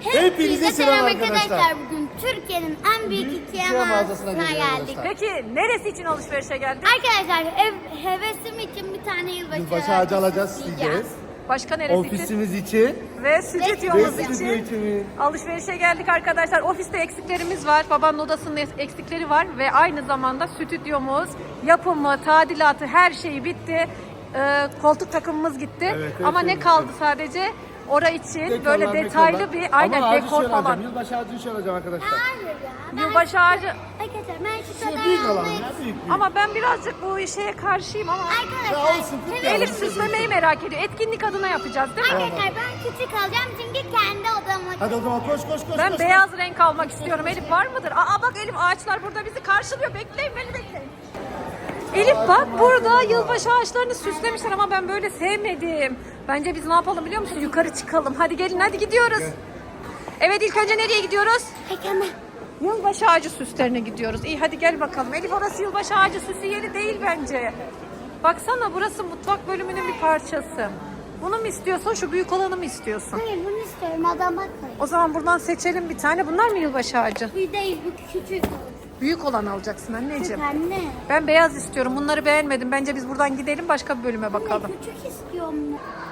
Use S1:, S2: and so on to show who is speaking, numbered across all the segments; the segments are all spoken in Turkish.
S1: Hepinize selam arkadaşlar.
S2: Bugün Türkiye'nin en büyük Ikea
S1: mağazasına
S2: geldik.
S3: Peki neresi için alışverişe geldik?
S2: Arkadaşlar ev, hevesim için bir tane yılbaşı,
S1: Yılbaşı ağacı alacağız,
S2: isteyeceğiz.
S3: Başka neresi için?
S1: Ofisimiz için
S3: Ve
S1: ve
S3: stüdyomuz
S1: stüdyo
S3: için.
S1: için.
S3: Alışverişe geldik arkadaşlar. Ofiste eksiklerimiz var. Babanın odasının eksikleri var. Ve aynı zamanda stüdyomuz, yapımı, tadilatı her şeyi bitti. Ee, koltuk takımımız gitti.
S1: Evet,
S3: Ama ne kaldı sadece? Ora için
S1: Dekorlar,
S3: böyle detaylı
S1: mekorlar.
S3: bir aynen
S1: Ama ağacı
S3: dekor
S1: şöyle alacağım,
S3: falan.
S1: Yılbaşı ağacı şöyle alacağım arkadaşlar.
S2: Hayır ya. ben
S3: Yılbaşı ağacı
S2: Arkadaşlar ben şu
S1: Şey
S2: kadar
S1: büyük
S2: almayı-
S1: ya büyük büyük.
S3: ama ben birazcık bu şeye karşıyım ama
S1: Ya
S2: Arkadaşlar,
S1: olsun.
S3: Elif süslemeyi merak ediyor. Etkinlik adına yapacağız değil mi?
S2: Arkadaşlar ben küçük alacağım çünkü kendi odama.
S1: Hadi o zaman koş koş koş.
S3: Ben
S1: koş.
S3: beyaz renk almak istiyorum. Elif var mıdır? Aa bak Elif ağaçlar burada bizi karşılıyor. Bekleyin beni bekleyin. Elif bak burada yılbaşı ağaçlarını süslemişler ama ben böyle sevmedim. Bence biz ne yapalım biliyor musun? Yukarı çıkalım. Hadi gelin hadi gidiyoruz. Evet ilk önce nereye gidiyoruz?
S2: Pekala.
S3: Yılbaşı ağacı süslerine gidiyoruz. İyi hadi gel bakalım. Elif orası yılbaşı ağacı süsü yeri değil bence. Baksana burası mutfak bölümünün bir parçası. Bunu mu istiyorsun şu büyük olanı mı istiyorsun?
S2: Hayır bunu istiyorum adam bakmayın.
S3: O zaman buradan seçelim bir tane. Bunlar mı yılbaşı ağacı?
S2: Bu değil bu küçük.
S3: Büyük olan alacaksın
S2: Küçük
S3: anneciğim.
S2: anne.
S3: Ben beyaz istiyorum. Bunları beğenmedim. Bence biz buradan gidelim başka bir bölüme bakalım.
S2: Anne küçük istiyorum.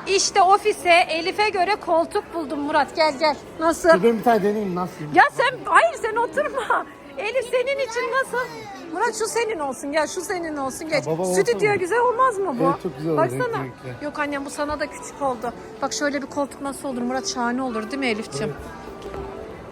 S3: İşte ofise Elif'e göre koltuk buldum Murat. Gel gel. Nasıl?
S1: Dur Ben bir tane deneyeyim nasıl?
S3: Ya sen hayır sen oturma. Elif senin için nasıl? Murat şu senin olsun. Gel şu senin olsun. Geç.
S1: Baba olsun
S3: Stüdyo
S1: mu?
S3: güzel olmaz mı bu?
S1: Evet, çok güzel olur,
S3: Baksana.
S1: renkli.
S3: Yok annem bu sana da küçük oldu. Bak şöyle bir koltuk nasıl olur Murat? Şahane olur değil mi Elif'ciğim?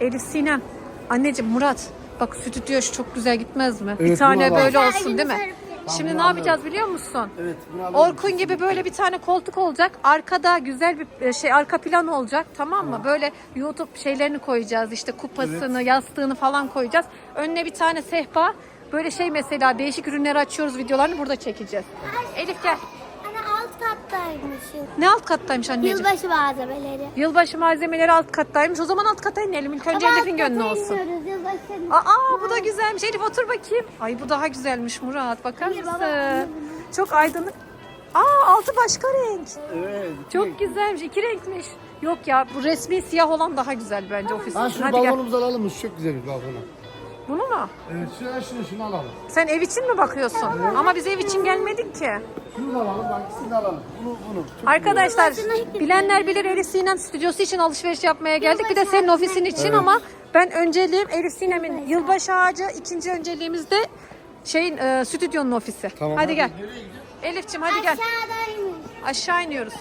S3: Elif Sinem. Anneciğim Murat. Bak stüdyo şu çok güzel gitmez mi? bir
S1: Evet,
S3: tane
S1: bak.
S3: böyle olsun değil mi? Şimdi ne
S1: alıyorum.
S3: yapacağız biliyor musun?
S1: Evet.
S3: Orkun gibi böyle bir tane koltuk olacak. Arkada güzel bir e, şey arka plan olacak tamam mı? Böyle YouTube şeylerini koyacağız işte kupasını, yastığını falan koyacağız. Önüne bir tane sehpa. Böyle şey mesela değişik ürünleri açıyoruz videolarını burada çekeceğiz. Elif gel.
S2: Anne alt kattaymış.
S3: Ne alt kattaymış anneciğim?
S2: Yılbaşı malzemeleri.
S3: Yılbaşı malzemeleri alt kattaymış. O zaman alt kata inelim. İlk önce
S2: Ama
S3: Elif'in
S2: alt
S3: gönlü
S2: kata
S3: olsun.
S2: iniyoruz, Yılbaşı.
S3: Aa bu da güzelmiş. Elif otur bakayım. Ay bu daha güzelmiş Murat. Bakar
S2: Hayır, baba,
S3: mısın?
S2: anne
S3: Çok aydınlık. Aa altı başka renk.
S1: Evet.
S3: Çok güzelmiş. iki renkmiş. Yok ya bu resmi siyah olan daha güzel bence ofisin
S1: Ha şu
S3: Hadi
S1: balonumuzu alalım mı? Çok güzel bir balonu.
S3: Bunu mu?
S1: Evet şunu şunu şunu alalım.
S3: Sen ev için mi bakıyorsun? Ama biz ev için gelmedik ki.
S1: Şunu da alalım bak ikisini de alalım. Bunu bunu. Çok
S3: Arkadaşlar bilenler bilir Elif Sinem stüdyosu için alışveriş yapmaya geldik. Bir de senin ofisin için ama ben önceliğim Elif Sinem'in yılbaşı ağacı. ikinci önceliğimiz de şeyin e, stüdyonun ofisi.
S1: Tamam,
S3: hadi
S1: hadi.
S3: gel. Elif'ciğim hadi gel. Aşağı iniyoruz.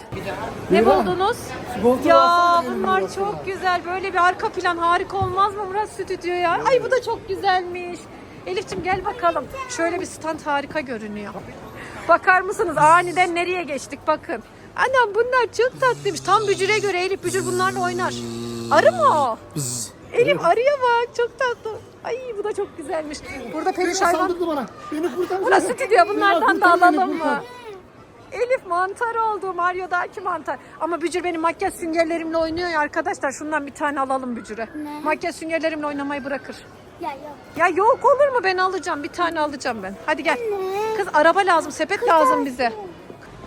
S3: Ne
S1: Eyvah.
S3: buldunuz?
S1: Sigortalı
S3: Ya bunlar
S1: Murat'ına.
S3: çok güzel. Böyle bir arka plan harika olmaz mı Murat stüdyoya? Ay bu da çok güzelmiş. Elif'ciğim gel bakalım. Şöyle bir stand harika görünüyor. Bakar mısınız aniden nereye geçtik bakın. Anam bunlar çok tatlıymış. Tam bücüre göre Elif bücür bunlarla oynar. Arı mı o? Elif arıya bak çok tatlı. Ay bu da çok güzelmiş. Burada
S1: Beni
S3: hayvan.
S1: saldırdı bana. Beni kurtar.
S3: Burası stüdyo bunlardan da
S1: Beni kurtar, beni
S3: alalım
S1: kurtar.
S3: Elif mantar oldu. Mario'daki mantar. Ama Bücür benim makyaj süngerlerimle oynuyor ya arkadaşlar. Şundan bir tane alalım Bücür'e.
S2: Ne?
S3: Makyaj süngerlerimle oynamayı bırakır.
S2: Ya yok.
S3: Ya yok olur mu ben alacağım. Bir tane alacağım ben. Hadi gel.
S2: Anne.
S3: Kız araba lazım. Sepet lazım bize.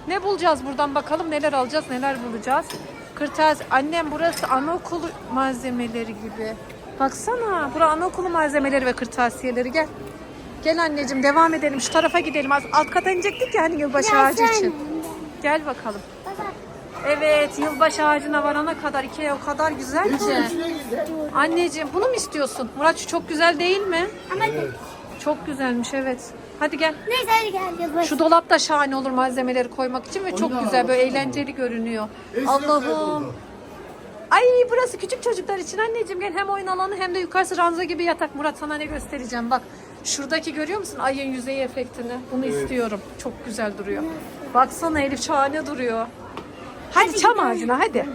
S3: Ne bulacağız buradan bakalım neler alacağız neler bulacağız. Kırtasiye. Annem burası anaokulu malzemeleri gibi. Baksana. Bura anaokulu malzemeleri ve kırtasiyeleri gel. Gel anneciğim devam edelim. Şu tarafa gidelim. Az alt kata inecektik ya hani yılbaşı
S2: Ya
S3: ağacı
S2: sen-
S3: için. Gel bakalım. Evet yılbaşı ağacına varana kadar Ikea o kadar güzel ki. Anneciğim bunu mu istiyorsun? Murat şu çok güzel değil mi?
S2: Ama
S3: Çok güzelmiş evet. Hadi gel.
S2: neyse hadi gel yılbaşı.
S3: Şu dolap da şahane olur malzemeleri koymak için ve çok güzel böyle eğlenceli görünüyor. Allah'ım. Ay burası küçük çocuklar için anneciğim gel hem oyun alanı hem de yukarısı ranza gibi yatak. Murat sana ne göstereceğim bak. Şuradaki görüyor musun ayın yüzeyi efektini? Bunu istiyorum. Çok güzel duruyor. Baksana Elif şahane duruyor. Hadi çam ağacına hadi.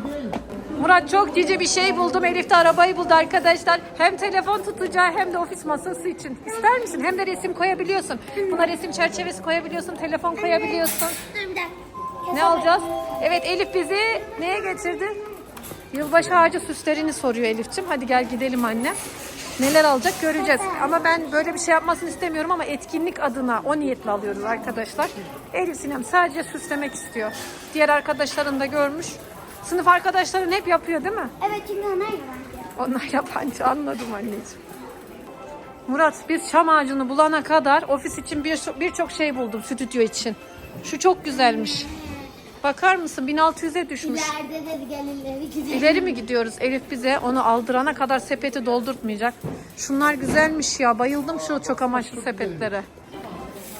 S3: Murat çok cici bir şey buldum. Elif de arabayı buldu arkadaşlar. Hem telefon tutacağı hem de ofis masası için. İster misin? Hem de resim koyabiliyorsun. Buna resim çerçevesi koyabiliyorsun. Telefon koyabiliyorsun. Ne alacağız? Evet Elif bizi neye getirdi? Yılbaşı ağacı süslerini soruyor Elif'ciğim. Hadi gel gidelim anne. Neler alacak göreceğiz. Ama ben böyle bir şey yapmasını istemiyorum ama etkinlik adına o niyetle alıyoruz arkadaşlar. Elif Sinem sadece süslemek istiyor. Diğer arkadaşların da görmüş. Sınıf arkadaşların hep yapıyor değil mi?
S2: Evet çünkü ona güvendim.
S3: Onlar yabancı anladım anneciğim. Murat biz çam ağacını bulana kadar ofis için bir birçok şey buldum stüdyo için. Şu çok güzelmiş. Bakar mısın 1600'e düşmüş.
S2: İleride dedi gel ileri gidelim.
S3: İleri mi gidiyoruz? Elif bize onu aldırana kadar sepeti doldurtmayacak. Şunlar güzelmiş ya. Bayıldım şu çok amaçlı sepetlere.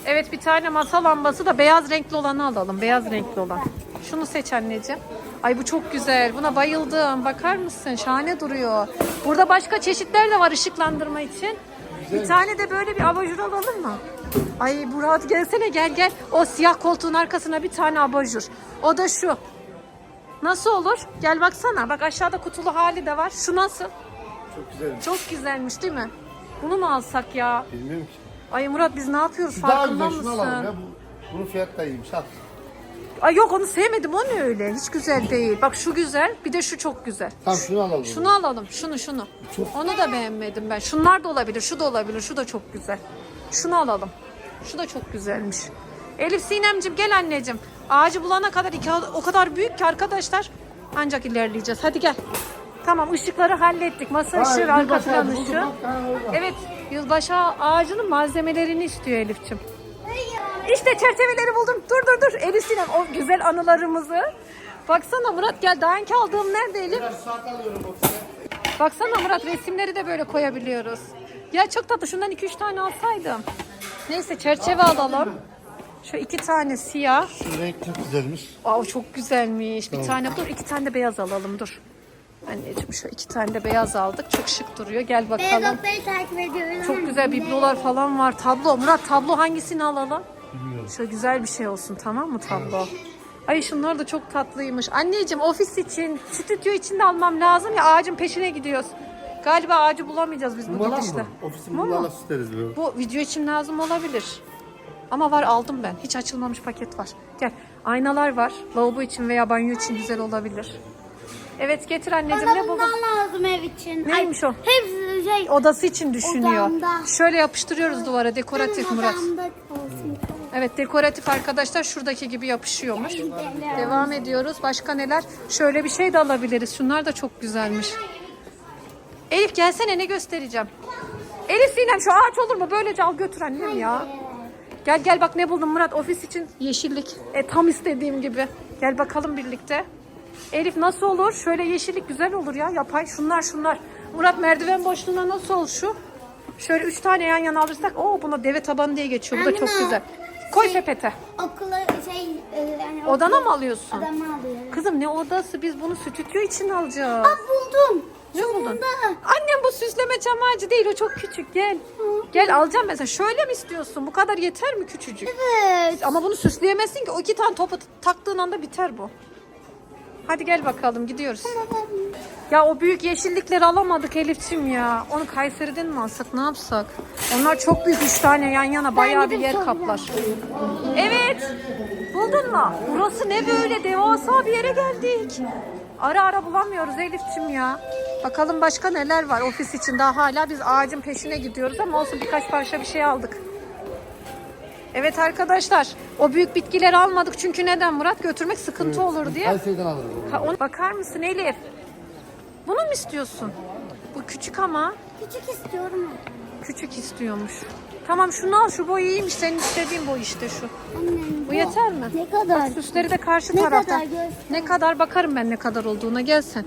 S3: Evet bir tane masa lambası da beyaz renkli olanı alalım. Beyaz renkli olan. Şunu seç anneciğim. Ay bu çok güzel. Buna bayıldım. Bakar mısın? Şahane duruyor. Burada başka çeşitler de var ışıklandırma için. Bir tane de böyle bir abajur alalım mı? Ay Murat gelsene gel gel. O siyah koltuğun arkasına bir tane abajur. O da şu. Nasıl olur? Gel baksana. Bak aşağıda kutulu hali de var. Şu nasıl?
S1: Çok güzel.
S3: Çok güzelmiş değil mi? Bunu mu alsak ya?
S1: Bilmiyorum ki.
S3: Ay Murat biz ne yapıyoruz
S1: Şu daha
S3: farkında
S1: güzel şunu alalım ya.
S3: mısın?
S1: Bu, bunun fiyatı da iyiymiş. At.
S3: Ay yok onu sevmedim o ne öyle? Hiç güzel değil. Bak şu güzel bir de şu çok güzel.
S1: Tamam şunu alalım.
S3: Şunu alalım. Şunu şunu.
S1: Çok-
S3: Onu da beğenmedim ben. Şunlar da olabilir. Şu da olabilir. Şu da çok güzel. Şunu alalım. Şu da çok güzelmiş. Elif Sinemcim gel anneciğim. Ağacı bulana kadar iki, o kadar büyük ki arkadaşlar. Ancak ilerleyeceğiz. Hadi gel. Tamam ışıkları hallettik. Masa ışığı, arka plan ışığı. Evet, yılbaşı ağacının malzemelerini istiyor Elif'ciğim. İşte çerçeveleri buldum. Dur dur dur. Elif Sinem o güzel anılarımızı. Baksana Murat gel daha önce aldığım nerede Elif?
S1: Biraz saat alıyorum ofise.
S3: Baksana Murat resimleri de böyle koyabiliyoruz. Ya çok tatlı şundan 2-3 tane alsaydım. Neyse çerçeve alalım. Şu iki tane siyah.
S1: Şu renk çok güzelmiş.
S3: Aa o çok güzelmiş. Bir tane dur iki tane de beyaz alalım dur. Anneciğim şu iki tane de beyaz aldık. Çok şık duruyor. Gel bakalım.
S2: Beyazotları takip ediyoruz.
S3: Çok güzel biblolar falan var. Tablo. Murat tablo hangisini alalım? Şöyle güzel bir şey olsun tamam mı tablo? Ay şunlar da çok tatlıymış. Anneciğim ofis için, stüdyo için de almam lazım ya ağacın peşine gidiyoruz. Galiba ağacı bulamayacağız biz bu
S1: Mumala
S3: gidişle.
S1: mı? Ofisin
S3: Mum mu?
S1: mumala süsleriz böyle.
S3: Bu video için lazım olabilir. Ama var aldım ben. Hiç açılmamış paket var. Gel. Aynalar var. Lavabo için veya banyo için güzel olabilir. Evet getir anneciğim
S2: Bana
S3: ne buldun?
S2: bundan lazım ev için.
S3: Neymiş
S2: Ay,
S3: o?
S2: Hepsi şey.
S3: Odası için düşünüyor.
S2: Odamda.
S3: Şöyle yapıştırıyoruz duvara dekoratif
S2: benim
S3: Murat.
S2: odamda olsun.
S3: Evet dekoratif arkadaşlar şuradaki gibi yapışıyormuş. Devam ediyoruz. Başka neler? Şöyle bir şey de alabiliriz. Şunlar da çok güzelmiş. Elif gelsene ne göstereceğim. Elif Sinem şu ağaç olur mu? Böylece al götür annem ya. Gel gel bak ne buldum Murat ofis için yeşillik. E, tam istediğim gibi. Gel bakalım birlikte. Elif nasıl olur? Şöyle yeşillik güzel olur ya. Yapay şunlar şunlar. Murat merdiven boşluğuna nasıl ol şu? Şöyle üç tane yan yana alırsak. Oo buna deve tabanı diye geçiyor. Bu da çok güzel. Koy sepete.
S2: Okula şey. e, Yani
S3: Odana mı alıyorsun?
S2: Odama alıyorum.
S3: Kızım ne odası? Biz bunu stüdyo için alacağız.
S2: Bak buldum.
S3: Ne buldun?
S2: Sonunda.
S3: Annem bu süsleme ağacı değil. O çok küçük. Gel. Gel alacağım mesela. Şöyle mi istiyorsun? Bu kadar yeter mi küçücük?
S2: Evet.
S3: Ama bunu süsleyemezsin ki. O iki tane topu taktığın anda biter bu. Hadi gel bakalım gidiyoruz. Ya o büyük yeşillikleri alamadık Elif'ciğim ya. Onu Kayseri'den mi alsak ne yapsak? Onlar çok büyük üç tane yan yana bayağı bir
S2: gidip
S3: yer
S2: soracağım.
S3: kaplar. Evet. Buldun mu? Burası ne böyle devasa bir yere geldik. Ara ara bulamıyoruz Elif'ciğim ya. Bakalım başka neler var ofis için. Daha hala biz ağacın peşine gidiyoruz ama olsun birkaç parça bir şey aldık. Evet arkadaşlar o büyük bitkileri almadık çünkü neden Murat? Götürmek sıkıntı olur diye.
S1: Kayseri'den alırız.
S3: Ha, ona bakar mısın Elif? Bunu mu istiyorsun? Bu küçük ama
S2: Küçük istiyorum.
S3: küçük istiyormuş. Tamam şunu al şu boy iyiymiş senin istediğin boy işte şu.
S2: Annem.
S3: Bu yeter mi?
S2: Ne kadar?
S3: Süsleri de karşı
S2: Ne
S3: tarafta.
S2: kadar göster.
S3: Ne kadar bakarım ben ne kadar olduğuna gelsen.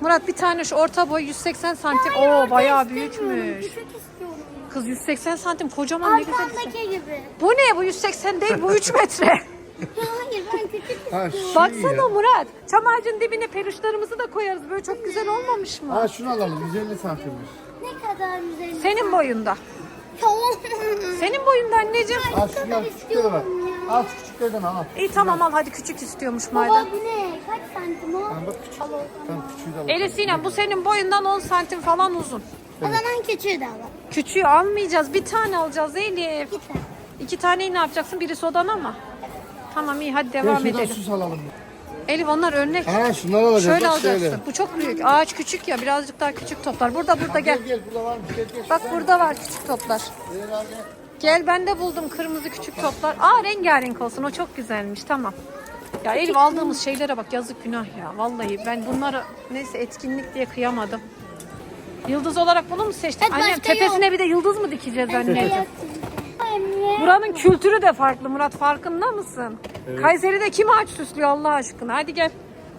S3: Murat bir tane şu orta boy 180 santim. Oo bayağı büyükmüş.
S2: Küçük istiyorum.
S3: Kız 180 santim kocaman ne güzel.
S2: Arkamdaki gibi.
S3: Bu ne bu 180 değil bu 3 metre.
S2: Ya hayır ben küçük
S1: Ha, şu iyi
S3: Baksana
S1: ya.
S3: Murat. Çam ağacının dibine peluşlarımızı da koyarız. Böyle çok güzel olmamış mı?
S1: Ha şunu alalım. 150 santimmiş.
S2: ne kadar güzel.
S3: Senin boyunda.
S2: Tamam.
S3: Senin boyunda anneciğim.
S1: Ha şunlar küçükleri var. Al şu küçüklerden al. al.
S3: İyi tamam al hadi küçük istiyormuş
S2: Baba
S3: madem.
S2: bu ne? Kaç santim o?
S1: Ha, bak küçük. Tamam küçüğü de al.
S3: Elif Sinem bu senin boyundan 10 santim falan uzun.
S2: O zaman küçüğü de alalım.
S3: Küçüğü almayacağız. Bir tane alacağız Elif.
S2: Git.
S3: İki taneyi ne yapacaksın? Birisi odana mı? Tamam iyi hadi
S1: Gel
S3: devam
S1: şuradan
S3: edelim.
S1: sus alalım.
S3: Elif onlar örnek.
S1: Ha şunları alacağız.
S3: Şöyle
S1: bak
S3: alacaksın.
S1: şöyle.
S3: Bu çok büyük. Ağaç küçük ya birazcık daha küçük toplar. Burada burada gel.
S1: Gel gel burada varmış. Gel gel.
S3: Bak burada var küçük toplar.
S1: Gel, gel, gel.
S3: Gel ben de buldum kırmızı küçük toplar. Aa rengarenk olsun o çok güzelmiş tamam. Ya Elif aldığımız şeylere bak yazık günah ya. Vallahi ben bunları neyse etkinlik diye kıyamadım. Yıldız olarak bunu mu seçtin?
S2: Evet,
S3: Annem
S2: başka
S3: tepesine bir de yıldız mı dikeceğiz anneciğim?
S2: Anne.
S3: Buranın kültürü de farklı Murat farkında mısın? Kayseri'de kim ağaç süslüyor Allah aşkına? Hadi gel.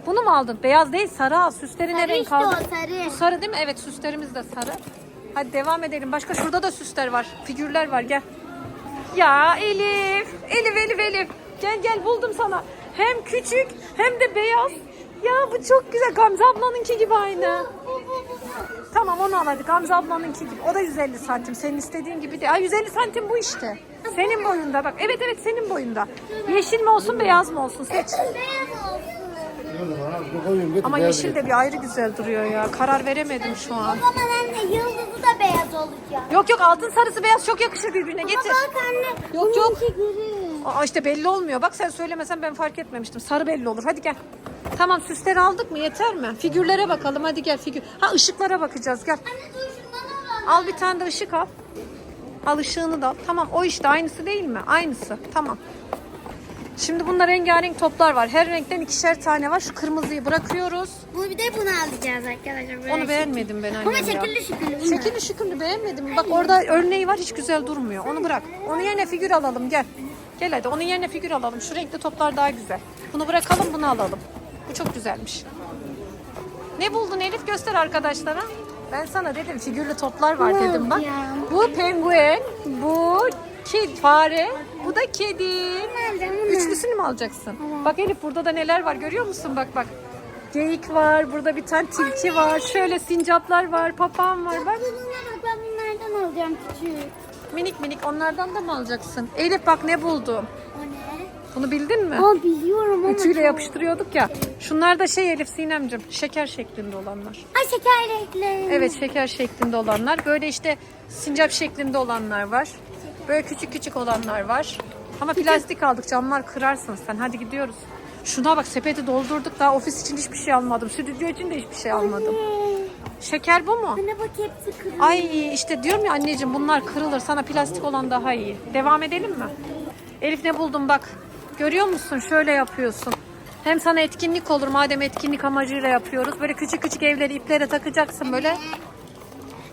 S3: Bunu mu aldın? Beyaz değil sarı al. Süsleri ne
S2: Sarı
S3: renk
S2: işte o, sarı.
S3: Bu sarı değil mi? Evet süslerimiz de sarı. Hadi devam edelim. Başka şurada da süsler var. Figürler var gel. Ya Elif. Elif Elif Elif. Gel gel buldum sana. Hem küçük hem de beyaz. Ya bu çok güzel. Gamze ablanınki gibi aynı. Tamam onu al hadi. Gamze ablanınki gibi. O da 150 santim. Senin istediğin gibi değil. Ay 150 santim bu işte. Senin boyunda bak. Evet evet senin boyunda. Yeşil mi olsun beyaz mı olsun seç.
S2: Beyaz olsun.
S1: Gördüm ana. Bir koyayım getir.
S3: Ama yeşil de bir ayrı güzel duruyor ya. Karar veremedim şu an.
S2: O zaman anne yıldızı da beyaz olacak.
S3: Yok yok altın sarısı beyaz çok yakışır birbirine. Getir.
S2: Bak anne.
S3: Yok, yok. Aa işte belli olmuyor. Bak sen söylemesen ben fark etmemiştim. Sarı belli olur. Hadi gel. Tamam süsleri aldık mı? Yeter mi? Figürlere bakalım. Hadi gel figür. Ha ışıklara bakacağız. Gel.
S2: Anne dur şundan al.
S3: Al bir tane de ışık al. Al ışığını da al. Tamam o işte aynısı değil mi? Aynısı. Tamam. Şimdi bunda rengarenk toplar var. Her renkten ikişer tane var. Şu kırmızıyı bırakıyoruz.
S2: Bu bir de bunu alacağız arkadaşlar. Böyle
S3: Onu beğenmedim ben annem
S2: Ama
S3: ya.
S2: şekilli şekilli.
S3: Şekilli şükürlü beğenmedim. Bak orada örneği var hiç güzel durmuyor. Onu bırak. Onun yerine figür alalım gel. Gel hadi onun yerine figür alalım. Şu renkli toplar daha güzel. Bunu bırakalım bunu alalım. Bu çok güzelmiş. Ne buldun Elif göster arkadaşlara. Ben sana dedim figürlü toplar var dedim bak. Bu penguen, bu kedi, fare, bu da kedi. Üçlüsünü mü alacaksın? Bak Elif burada da neler var görüyor musun? Bak bak. Geyik var, burada bir tane tilki var, şöyle sincaplar var, papağan var bak.
S2: Bak ben bunlardan alacağım küçük.
S3: Minik minik onlardan da mı alacaksın? Elif bak ne buldum.
S2: O ne?
S3: Bunu bildin mi?
S2: Aa biliyorum ama.
S3: Ütüyle
S2: çok-
S3: yapıştırıyorduk ya. Şunlar da şey Elif Sinemcim, şeker şeklinde olanlar.
S2: Ay şeker renkli.
S3: Evet şeker şeklinde olanlar. Böyle işte sincap şeklinde olanlar var. Böyle küçük küçük olanlar var. Ama plastik aldık camlar kırarsın sen. Hadi gidiyoruz. Şuna bak sepeti doldurduk daha ofis için hiçbir şey almadım. Stüdyo için de hiçbir şey almadım. Şeker bu mu?
S2: Anne bak hepsi kırmızı.
S3: Ay işte diyorum ya anneciğim bunlar kırılır. Sana plastik olan daha iyi. Devam edelim mi? Elif ne buldum bak. Görüyor musun? Şöyle yapıyorsun. Hem sana etkinlik olur madem etkinlik amacıyla yapıyoruz. Böyle küçük küçük evleri iplere takacaksın böyle.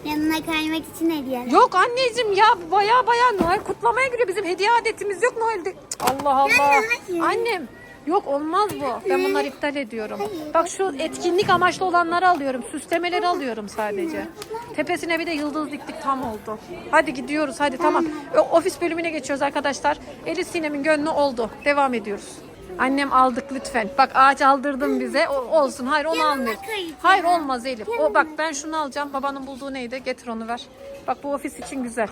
S2: Yanına kaymak için hediye.
S3: Yok anneciğim ya baya baya Noel kutlamaya giriyor. Bizim hediye adetimiz yok Noel'de. Cık, Allah Allah.
S2: hayır.
S3: Annem yok olmaz bu. Ben bunları iptal ediyorum. Bak şu etkinlik amaçlı olanları alıyorum. Süslemeleri alıyorum sadece. Tepesine bir de yıldız diktik tam oldu. Hadi gidiyoruz hadi tamam. Ofis bölümüne geçiyoruz arkadaşlar. Elif Sinem'in gönlü oldu. Devam ediyoruz. Annem aldık lütfen. Bak ağaç aldırdın bize. O, olsun. Hayır onu
S2: Yanına
S3: almıyoruz. Hayır olmaz Elif. O bak ben şunu alacağım. Babanın bulduğu neydi? Getir onu ver. Bak bu ofis için güzel.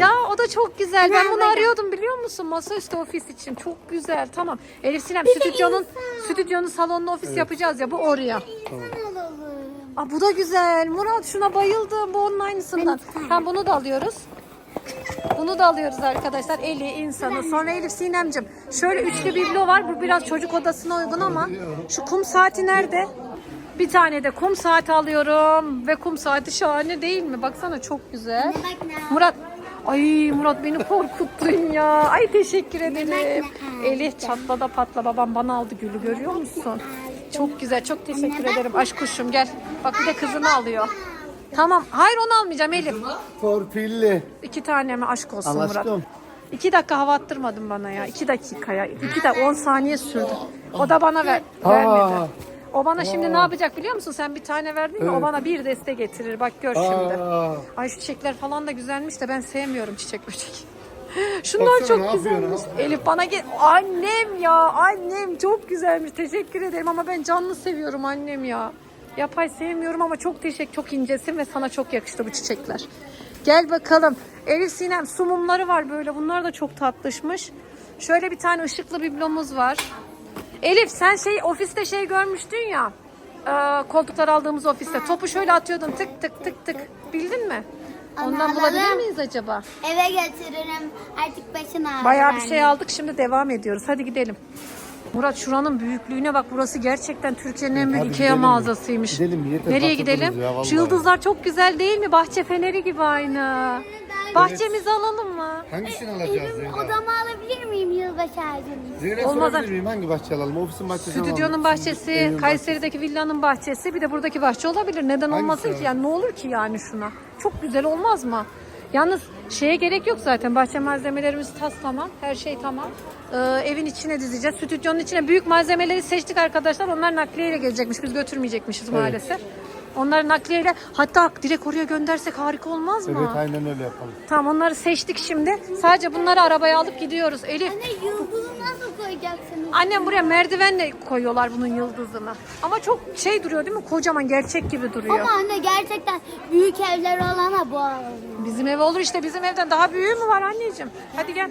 S3: Ya o da çok güzel. Ben bunu arıyordum biliyor musun? Masaüstü ofis için. Çok güzel. Tamam. Elif Sinem stüdyonun stüdyonun salonunu ofis yapacağız ya. Bu oraya.
S2: İnsan olalım.
S3: Aa bu da güzel. Murat şuna bayıldım. Bu onun aynısından. Tamam bunu da alıyoruz. Bunu da alıyoruz arkadaşlar. Eli, insanı. Sonra Elif Sinemcim. Şöyle üçlü biblo var. Bu biraz çocuk odasına uygun ama şu kum saati nerede? Bir tane de kum saati alıyorum. Ve kum saati şahane değil mi? Baksana çok güzel. Murat. Ay Murat beni korkuttun ya. Ay teşekkür ederim. Elif çatla da patla babam bana aldı gülü görüyor musun? Çok güzel çok teşekkür ederim. Aşk kuşum gel. Bak bir de kızını alıyor. Tamam. Hayır onu almayacağım Elif.
S1: Torpilli.
S3: İki tane mi aşk olsun Murat.
S1: Anlaştım.
S3: İki dakika hava attırmadın bana ya. İki dakikaya. İki de on saniye sürdü. O da bana ver, vermedi. O bana şimdi ne yapacak biliyor musun? Sen bir tane verdin ya o bana bir deste getirir. Bak gör şimdi.
S1: Aa.
S3: Ay şu çiçekler falan da güzelmiş de ben sevmiyorum çiçek böcek. Şunlar
S1: Baksana, ne
S3: çok güzelmiş. Elif bana gel. Annem ya annem çok güzelmiş. Teşekkür ederim ama ben canlı seviyorum annem ya. Yapay sevmiyorum ama çok teşekkür çok incesin ve sana çok yakıştı bu çiçekler. Gel bakalım. Elif Sinem su mumları var böyle. Bunlar da çok tatlışmış. Şöyle bir tane ışıklı biblomuz var. Elif sen şey ofiste şey görmüştün ya. E, koltuklar aldığımız ofiste. Topu şöyle atıyordun tık tık tık tık. Bildin mi?
S2: Onu
S3: Ondan bulabilir
S2: alalım.
S3: miyiz acaba?
S2: Eve götürürüm. Artık başın ağrır.
S3: Bayağı bir şey aldık. Şimdi devam ediyoruz. Hadi gidelim. Murat şuranın büyüklüğüne bak. Burası gerçekten Türkiye'nin en büyük
S1: Hadi
S3: Ikea
S1: gidelim.
S3: mağazasıymış.
S1: Gidelim, yeter,
S3: Nereye gidelim?
S1: ya, vallahi.
S3: Şu yıldızlar çok güzel değil mi? Bahçe feneri gibi aynı. Bahçemizi alalım mı?
S1: Hangisini alacağız
S2: Benim
S1: Zehra?
S2: odamı alabilir miyim yılbaşı ağacını?
S1: Zehra
S3: Olmaz.
S1: sorabilir miyim? Hangi bahçe alalım? Ofisin bahçesi alalım.
S3: Stüdyonun bahçesi,
S1: Evin
S3: Kayseri'deki villanın bahçesi, bir de buradaki bahçe olabilir. Neden
S1: Hangisi
S3: olmasın ki? Yani ne olur ki yani şuna? Çok güzel olmaz mı? Yalnız şeye gerek yok zaten. Bahçe malzemelerimiz tas tamam. Her şey tamam. Ee, evin içine dizeceğiz. Stüdyonun içine büyük malzemeleri seçtik arkadaşlar. Onlar nakliyeyle gelecekmiş. Biz götürmeyecekmişiz maalesef. Onları nakliyeyle hatta direkt oraya göndersek harika olmaz mı?
S1: Evet aynen öyle yapalım.
S3: Tamam onları seçtik şimdi. Sadece bunları arabaya alıp gidiyoruz. Elif
S2: Anne yıldızı nasıl koyacaksınız?
S3: Annem buraya merdivenle koyuyorlar bunun yıldızını. Ama çok şey duruyor değil mi? Kocaman gerçek gibi duruyor.
S2: Ama anne gerçekten büyük evler olana bu alıyor.
S3: Bizim ev olur işte bizim evden daha büyüğü mü var anneciğim? Hadi gel.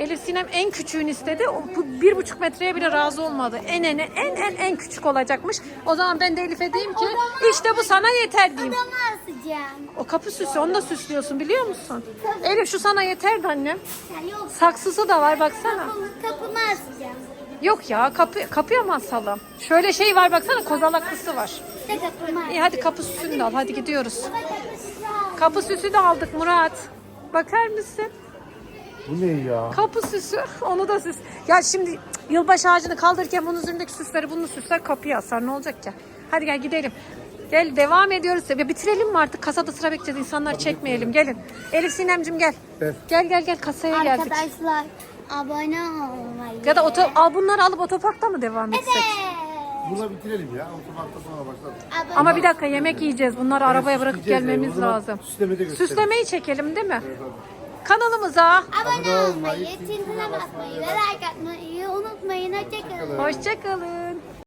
S3: Elif Sinem en küçüğünü istedi. O, bu bir buçuk metreye bile razı olmadı. En en en en en küçük olacakmış. O zaman ben de Elif'e diyeyim ki işte bu sana yeter diyeyim.
S2: Odamı asacağım.
S3: O kapı süsü onu da süslüyorsun biliyor musun? Elif şu sana yeter de annem.
S2: Ya yok.
S3: Saksısı da var baksana.
S2: Kapımı, kapımı asacağım.
S3: Yok ya kapı kapıya mı asalım? Şöyle şey var baksana kozalaklısı var.
S2: İşte kapımı
S3: İyi hadi kapı süsünü de al hadi gidiyoruz. Kapı süsü de aldık Murat. Bakar mısın?
S1: Bu ne ya?
S3: Kapı süsü. Onu da süs. Ya şimdi cık, yılbaşı ağacını kaldırırken bunun üzerindeki süsleri bunu süsler kapıya asar. Ne olacak ki? Hadi gel gidelim. Gel devam ediyoruz. Ya bitirelim mi artık? Kasada sıra bekleyeceğiz. İnsanları çekmeyelim. Gelin. Elif Sinemcim gel.
S1: Gel.
S3: Gel gel gel kasaya geldik.
S2: Arkadaşlar abone olmayı.
S3: Ya da oto, al bunları alıp otoparkta mı devam etsek?
S2: Evet.
S1: Burada bitirelim ya. Otomatikta sonra başladık.
S2: Abone
S3: Ama bir dakika yemek yiyeceğiz. Bunları arabaya bırakıp
S1: süsleyeceğiz ya.
S3: gelmemiz
S1: zaman
S3: lazım.
S1: süsleme de gösterelim.
S3: Süslemeyi çekelim değil mi? Kanalımıza
S2: Abone
S1: olmayı,
S2: çintine basmayı ve like atmayı unutmayın. Hoşçakalın.
S3: hoşçakalın.